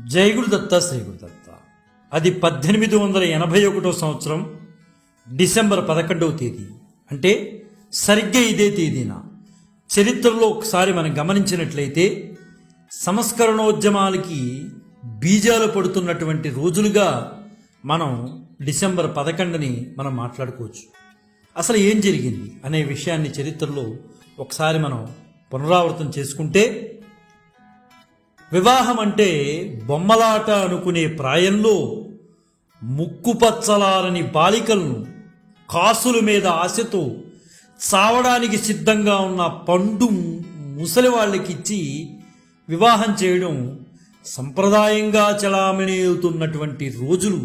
జై గురుదత్త శ్రీ గురుదత్త అది పద్దెనిమిది వందల ఎనభై ఒకటో సంవత్సరం డిసెంబర్ పదకొండవ తేదీ. అంటే సరిగ్గా ఇదే తేదీన. చరిత్రలో ఒకసారి మనం గమనించినట్లయితే సంస్కరణోద్యమాలకి బీజాలు పడుతున్నటువంటి రోజులుగా మనం డిసెంబర్ పదకొండుని మనం మాట్లాడుకోవచ్చు. అసలు ఏం జరిగింది అనే విషయాన్ని చరిత్రలో ఒకసారి మనం పునరావృతం చేసుకుంటే వివాహం అంటే బొమ్మలాట అనుకునే ప్రాయంలో ముక్కుపచ్చలారని బాలికలను కాసుల మీద ఆశతో చావడానికి సిద్ధంగా ఉన్న పండు ముసలి వాళ్ళకిచ్చి వివాహం చేయడం సంప్రదాయంగా చలామణి అవుతున్నటువంటి రోజులు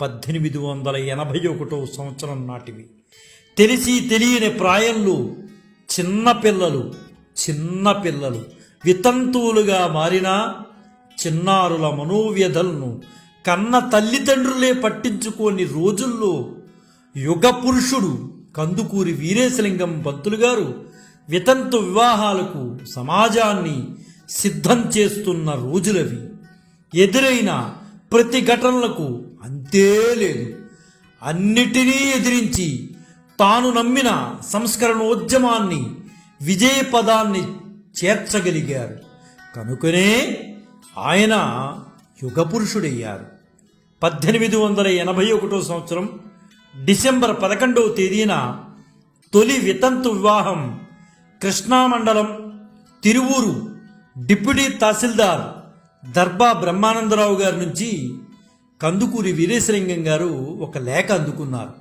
పద్దెనిమిది వందల ఎనభై ఒకటో సంవత్సరం నాటివి. తెలిసి తెలియని ప్రాయంలో చిన్నపిల్లలు చిన్నపిల్లలు వితంతువులుగా మారిన చిన్నారుల మనోవ్యధలను కన్న తల్లిదండ్రులే పట్టించుకోని రోజుల్లో యుగ పురుషుడు కందుకూరి వీరేశలింగం భక్తులు గారు వితంతు వివాహాలకు సమాజాన్ని సిద్ధం చేస్తున్న రోజులవి. ఎదురైన ప్రతి ఘటనలకు అంతే లేదు. అన్నిటినీ ఎదిరించి తాను నమ్మిన సంస్కరణోద్యమాన్ని విజయపదాన్ని చేర్చగలిగారు. కనుకనే ఆయన యుగపురుషుడయ్యారు. పద్దెనిమిది వందల ఎనభై ఒకటో సంవత్సరం డిసెంబర్ పదకొండవ తేదీన తొలి వితంతు వివాహం కృష్ణామండలం తిరువూరు డిప్యూటీ తహసీల్దార్ దర్బా బ్రహ్మానందరావు గారి నుంచి కందుకూరి వీరేశలింగం గారు ఒక లేఖ అందుకున్నారు.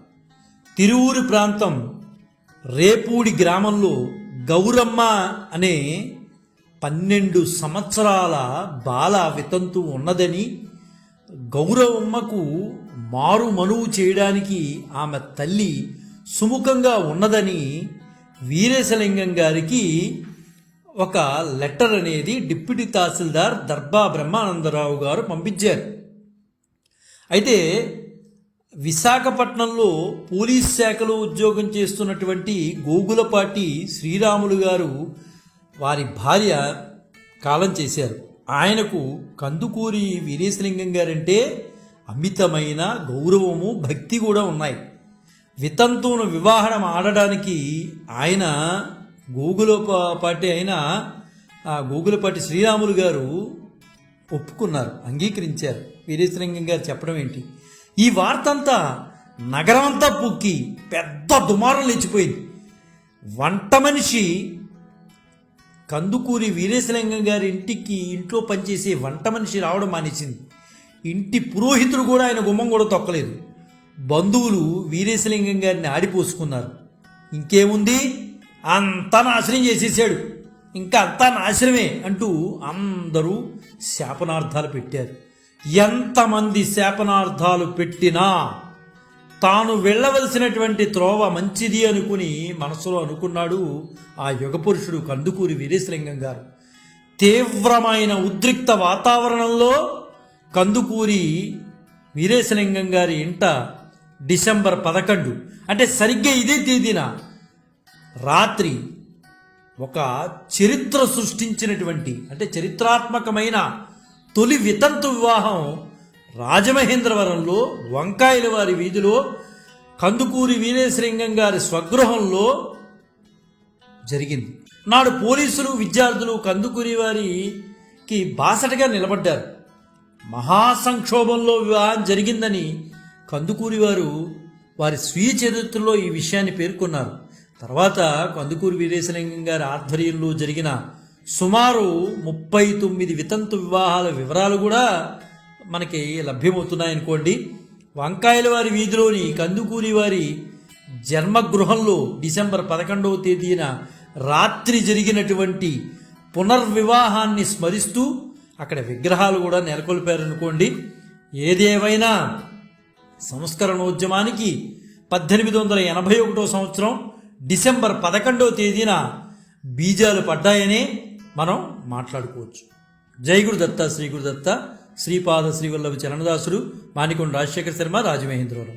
తిరువూరు ప్రాంతం రేపూడి గ్రామంలో గౌరమ్మ అనే పన్నెండు సంవత్సరాల బాల వితంతు ఉన్నదని గౌరవమ్మకు మారు మనువు చేయడానికి ఆమె తల్లి సుముఖంగా ఉన్నదని వీరేశలింగం గారికి ఒక లెటర్ అనేది డిప్యూటీ తహసీల్దార్ దర్బా బ్రహ్మానందరావు గారు పంపించారు. అయితే విశాఖపట్నంలో పోలీస్ శాఖలో ఉద్యోగం చేస్తున్నటువంటి గోగులపాటి శ్రీరాములు గారు వారి భార్య కాలం చేశారు. ఆయనకు కందుకూరి వీరేశలింగం గారంటే అమితమైన గౌరవము భక్తి కూడా ఉన్నాయి. వితంతువును వివాహం ఆడడానికి ఆయన గోగులపాటి అయిన గోగులపాటి శ్రీరాములు గారు ఒప్పుకున్నారు అంగీకరించారు. వీరేశలింగం గారు చెప్పడం ఏంటి? ఈ వార్త అంతా నగరం అంతా పుక్కి పెద్ద దుమారం లేచిపోయింది. వంట మనిషి కందుకూరి వీరేశలింగం గారి ఇంటికి ఇంట్లో పనిచేసే వంట మనిషి రావడం మానేసింది. ఇంటి పురోహితుడు కూడా ఆయన గుమ్మం కూడా తొక్కలేదు. బంధువులు వీరేశలింగం గారిని ఆడిపోసుకున్నారు. ఇంకేముంది? అంతా నాశనం చేసేసాడు. ఇంకా అంతా నాశనమే అంటూ అందరూ శాపనార్థాలు పెట్టారు. ఎంతమంది శాపనార్థాలు పెట్టినా తాను వెళ్ళవలసినటువంటి త్రోవ మంచిది అనుకుని మనసులో అనుకున్నాడు ఆ యుగపురుషుడు కందుకూరి వీరేశలింగం గారు. తీవ్రమైన ఉద్రిక్త వాతావరణంలో కందుకూరి వీరేశలింగం గారి ఇంట డిసెంబర్ పదకొండు అంటే సరిగ్గా ఇదే తేదీన రాత్రి ఒక చరిత్ర సృష్టించినటువంటి అంటే చరిత్రాత్మకమైన తొలి వితంతు వివాహం రాజమహేంద్రవరంలో వంకాయల వారి వీధిలో కందుకూరి వీరేశలింగం గారి స్వగృహంలో జరిగింది. నాడు పోలీసులు విద్యార్థులు కందుకూరి వారికి బాసటగా నిలబడ్డారు. మహాసంక్షోభంలో వివాహం జరిగిందని కందుకూరి వారు వారి స్వీయ చరిత్రలో ఈ విషయాన్ని పేర్కొన్నారు. తర్వాత కందుకూరి వీరేశలింగం గారి ఆధ్వర్యంలో జరిగిన సుమారు ముప్పై తొమ్మిది వితంతు వివాహాల వివరాలు కూడా మనకి లభ్యమవుతున్నాయనుకోండి. వంకాయల వారి వీధిలోని కందుకూరి వారి జన్మగృహంలో డిసెంబర్ పదకొండవ తేదీన రాత్రి జరిగినటువంటి పునర్వివాహాన్ని స్మరిస్తూ అక్కడ విగ్రహాలు కూడా నెలకొల్పారనుకోండి. ఏదేవైనా సంస్కరణోద్యమానికి పద్దెనిమిది వందల ఎనభై ఒకటో సంవత్సరం డిసెంబర్ పదకొండవ తేదీన బీజాలు పడ్డాయనే మనం మాట్లాడుకోవచ్చు. జై గురుదత్త శ్రీ గురుదత్త శ్రీపాద శ్రీవల్లభ చరణదాసుడు మానికొండ రాజశేఖర శర్మ రాజమహేంద్రవరం.